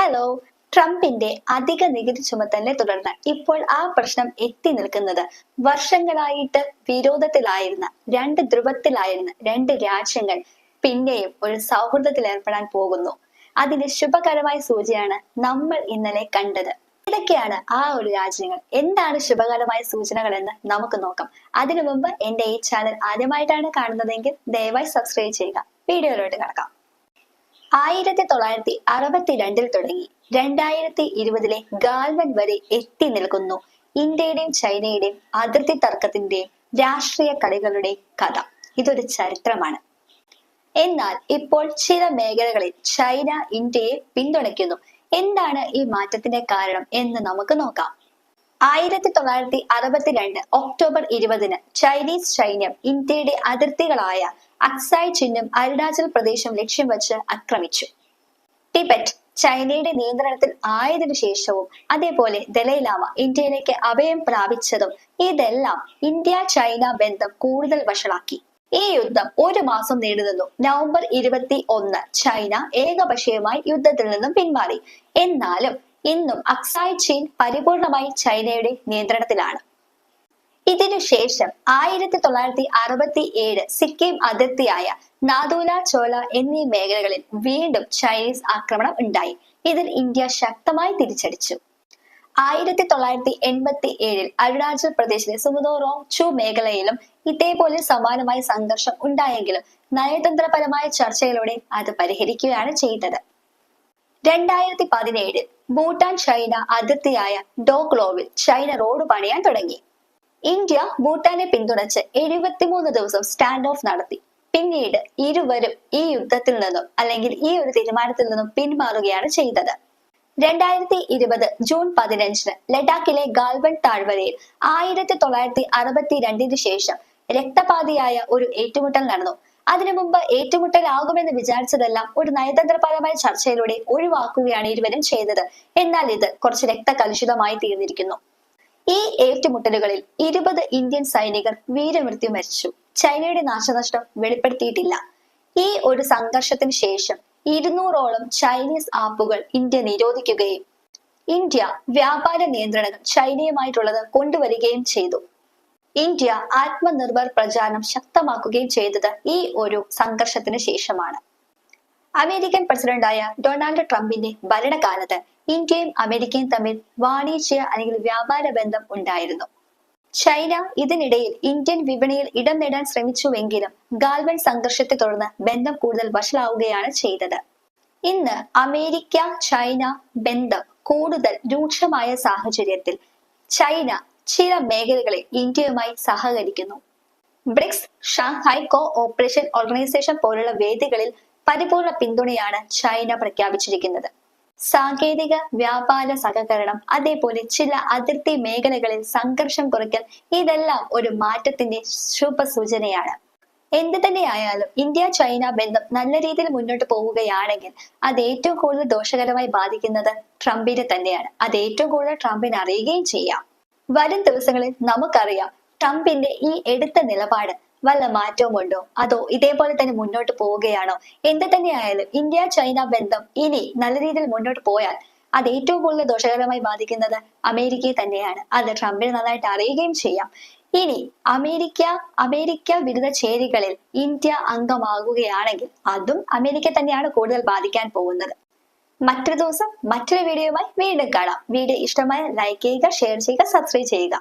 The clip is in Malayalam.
ഹലോ ട്രംപിന്റെ അധിക നികുതി ചുമത്തലിനെ തുടർന്ന് ഇപ്പോൾ ആ പ്രശ്നം എത്തി നിൽക്കുന്നത്. വർഷങ്ങളായിട്ട് വിരോധത്തിലായിരുന്ന രണ്ട് ധ്രുവത്തിലായിരുന്ന രണ്ട് രാജ്യങ്ങൾ പിന്നെയും ഒരു സൗഹൃദത്തിൽ ഏർപ്പെടാൻ പോകുന്നു. അതിന്റെ ശുഭകരമായ സൂചനയാണ് നമ്മൾ ഇന്നലെ കണ്ടത്. ഇതൊക്കെയാണ് ആ ഒരു രാജ്യങ്ങൾ? എന്താണ് ശുഭകരമായ സൂചനകൾ എന്ന് നമുക്ക് നോക്കാം. അതിനു മുമ്പ് എന്റെ ഈ ചാനൽ ആദ്യമായിട്ടാണ് കാണുന്നതെങ്കിൽ ദയവായി സബ്സ്ക്രൈബ് ചെയ്യുക. വീഡിയോയിലോട്ട് കിടക്കാം. ആയിരത്തി തൊള്ളായിരത്തി അറുപത്തിരണ്ടിൽ തുടങ്ങി. രണ്ടായിരത്തി ഇരുപതിലെ ഗാൽവൻ വരെ എത്തി നിൽക്കുന്നു. ഇന്ത്യയുടെയും ചൈനയുടെയും അതിർത്തി തർക്കത്തിന്റെയും രാഷ്ട്രീയ കളികളുടെ കഥ. ഇതൊരു ചരിത്രമാണ്. എന്നാൽ ഇപ്പോൾ ചില മേഖലകളിൽ ചൈന ഇന്ത്യയെ പിന്തുണയ്ക്കുന്നു. എന്താണ് ഈ മാറ്റത്തിന്റെ കാരണം എന്ന് നമുക്ക് നോക്കാം. ആയിരത്തി തൊള്ളായിരത്തി അറുപത്തിരണ്ട് ഒക്ടോബർ ഇരുപതിന് ചൈനീസ് സൈന്യം ഇന്ത്യയുടെ അതിർത്തികളായ അക്സായ് ചിഹ്നം അരുണാചൽ പ്രദേശം ലക്ഷ്യം വച്ച് ആക്രമിച്ചു. ടിബറ്റ് ചൈനയുടെ നിയന്ത്രണത്തിൽ ആയതിനു ശേഷവും അതേപോലെ ദലൈലാമ ഇന്ത്യയിലേക്ക് അഭയം പ്രാപിച്ചതും ഇതെല്ലാം ഇന്ത്യ ചൈന ബന്ധം കൂടുതൽ വഷളാക്കി. ഈ യുദ്ധം ഒരു മാസം നീണ്ടുനിന്നു. നവംബർ ഇരുപത്തി ഒന്ന് ചൈന ഏകപക്ഷീയമായി യുദ്ധത്തിൽ നിന്നും പിന്മാറി. എന്നാലും ഇന്നും അക്സായ് ചീൻ പരിപൂർണമായി ചൈനയുടെ നിയന്ത്രണത്തിലാണ്. ഇതിനുശേഷം ആയിരത്തി തൊള്ളായിരത്തി അറുപത്തി ഏഴ് സിക്കിം അതിർത്തിയായ നാദൂല ചോല എന്നീ മേഖലകളിൽ വീണ്ടും ചൈനീസ് ആക്രമണം ഉണ്ടായി. ഇതിൽ ഇന്ത്യ ശക്തമായി തിരിച്ചടിച്ചു. ആയിരത്തി തൊള്ളായിരത്തി എൺപത്തി ഏഴിൽ അരുണാചൽ പ്രദേശിലെ സുമുദോറോങ് ചു മേഖലയിലും ഇതേപോലെ സമാനമായ സംഘർഷം ഉണ്ടായെങ്കിലും നയതന്ത്രപരമായ ചർച്ചയിലൂടെ അത് പരിഹരിക്കുകയാണ് ചെയ്തത്. രണ്ടായിരത്തി പതിനേഴിൽ ഭൂട്ടാൻ ചൈന അതിർത്തിയായ ഡോക്ലോവിൽ ചൈന റോഡ് പണിയാൻ തുടങ്ങി. ഇന്ത്യ ഭൂട്ടാനെ പിന്തുണച്ച് എഴുപത്തിമൂന്ന് ദിവസം സ്റ്റാൻഡ് ഓഫ് നടത്തി. പിന്നീട് ഇരുവരും ഈ യുദ്ധത്തിൽ നിന്നും അല്ലെങ്കിൽ ഈ ഒരു തീരുമാനത്തിൽ നിന്നും പിന്മാറുകയാണ് ചെയ്തത്. രണ്ടായിരത്തി ഇരുപത് ജൂൺ പതിനഞ്ചിന് ലഡാക്കിലെ ഗാൽവൻ താഴ്വരയിൽ ആയിരത്തി തൊള്ളായിരത്തി അറുപത്തി രണ്ടിന് ശേഷം രക്തപാതിയായ ഒരു ഏറ്റുമുട്ടൽ നടന്നു. അതിനു മുമ്പ് ഏറ്റുമുട്ടലാകുമെന്ന് വിചാരിച്ചതെല്ലാം ഒരു നയതന്ത്രപരമായ ചർച്ചയിലൂടെ ഒഴിവാക്കുകയാണ് ഇരുവരും ചെയ്തത്. എന്നാൽ ഇത് കുറച്ച് രക്തകലുഷിതമായി തീർന്നിരിക്കുന്നു. ഈ ഏറ്റുമുട്ടലുകളിൽ ഇരുപത് ഇന്ത്യൻ സൈനികർ വീരമൃത്യു മരിച്ചു. ചൈനയുടെ നാശനഷ്ടം വെളിപ്പെടുത്തിയിട്ടില്ല. ഈ ഒരു സംഘർഷത്തിന് ശേഷം ഇരുന്നൂറോളം ചൈനീസ് ആപ്പുകൾ ഇന്ത്യ നിരോധിക്കുകയും ഇന്ത്യ വ്യാപാര നിയന്ത്രണങ്ങൾ ചൈനയുമായിട്ടുള്ളത് കൊണ്ടുവരികയും ചെയ്തു. ഇന്ത്യ ആത്മനിർഭർ പ്രചാരണം ശക്തമാക്കുകയും ചെയ്തത് ഈ ഒരു സംഘർഷത്തിന് ശേഷമാണ്. അമേരിക്കൻ പ്രസിഡന്റായ ഡൊണാൾഡ് ട്രംപിന്റെ ഭരണകാലത്ത് ഇന്ത്യയും അമേരിക്കയും തമ്മിൽ വാണിജ്യ അല്ലെങ്കിൽ വ്യാപാര ബന്ധം ഉണ്ടായിരുന്നു. ചൈന ഇതിനിടയിൽ ഇന്ത്യൻ വിപണിയിൽ ഇടം നേടാൻ ശ്രമിച്ചുവെങ്കിലും ഗാൽവൻ സംഘർഷത്തെ തുടർന്ന് ബന്ധം കൂടുതൽ വഷളാവുകയാണ് ചെയ്തത്. ഇന്ന് അമേരിക്ക ചൈന ബന്ധം കൂടുതൽ രൂക്ഷമായ സാഹചര്യത്തിൽ ചൈന ചില മേഖലകളിൽ ഇന്ത്യയുമായി സഹകരിക്കുന്നു. BRICS Shanghai cooperation organisation പോലുള്ള വേദികളിൽ പരിപൂർണ പിന്തുണയാണ് ചൈന പ്രഖ്യാപിച്ചിരിക്കുന്നത്. സാങ്കേതിക വ്യാപാര സഹകരണം അതേപോലെ ചില അതിർത്തി മേഖലകളിൽ സംഘർഷം കുറയ്ക്കൽ ഇതെല്ലാം ഒരു മാറ്റത്തിന്റെ ശുഭസൂചനയാണ്. എന്ത് തന്നെയായാലും ഇന്ത്യ ചൈന ബന്ധം നല്ല രീതിയിൽ മുന്നോട്ട് പോവുകയാണെങ്കിൽ അത് ഏറ്റവും കൂടുതൽ ദോഷകരമായി ബാധിക്കുന്നത് ട്രംപിനെ തന്നെയാണ്. അത് ഏറ്റവും കൂടുതൽ ട്രംപിനെ അറിയുകയും ചെയ്യാം. വരും ദിവസങ്ങളിൽ നമുക്കറിയാം ട്രംപിന്റെ ഈ എടുത്ത നിലപാട് വല്ല മാറ്റവും ഉണ്ടോ? അതോ ഇതേപോലെ തന്നെ മുന്നോട്ട് പോവുകയാണോ? എന്ത് തന്നെയായാലും ഇന്ത്യ ചൈന ബന്ധം ഇനി നല്ല രീതിയിൽ മുന്നോട്ട് പോയാൽ അത് ഏറ്റവും കൂടുതൽ ദോഷകരമായി ബാധിക്കുന്നത് അമേരിക്കയെ തന്നെയാണ്. അത് ട്രംപിന് നന്നായിട്ട് അറിയുകയും ചെയ്യാം. ഇനി അമേരിക്ക അമേരിക്ക വിരുദ്ധ ചേരികളിൽ ഇന്ത്യ അംഗമാകുകയാണെങ്കിൽ അതും അമേരിക്ക തന്നെയാണ് കൂടുതൽ ബാധിക്കാൻ പോകുന്നത്. മറ്റൊരു ദിവസം മറ്റൊരു വീഡിയോയുമായി വീണ്ടും കാണാം. വീഡിയോ ഇഷ്ടമായ ലൈക്ക് ചെയ്യുക ഷെയർ ചെയ്യുക സബ്സ്ക്രൈബ് ചെയ്യുക.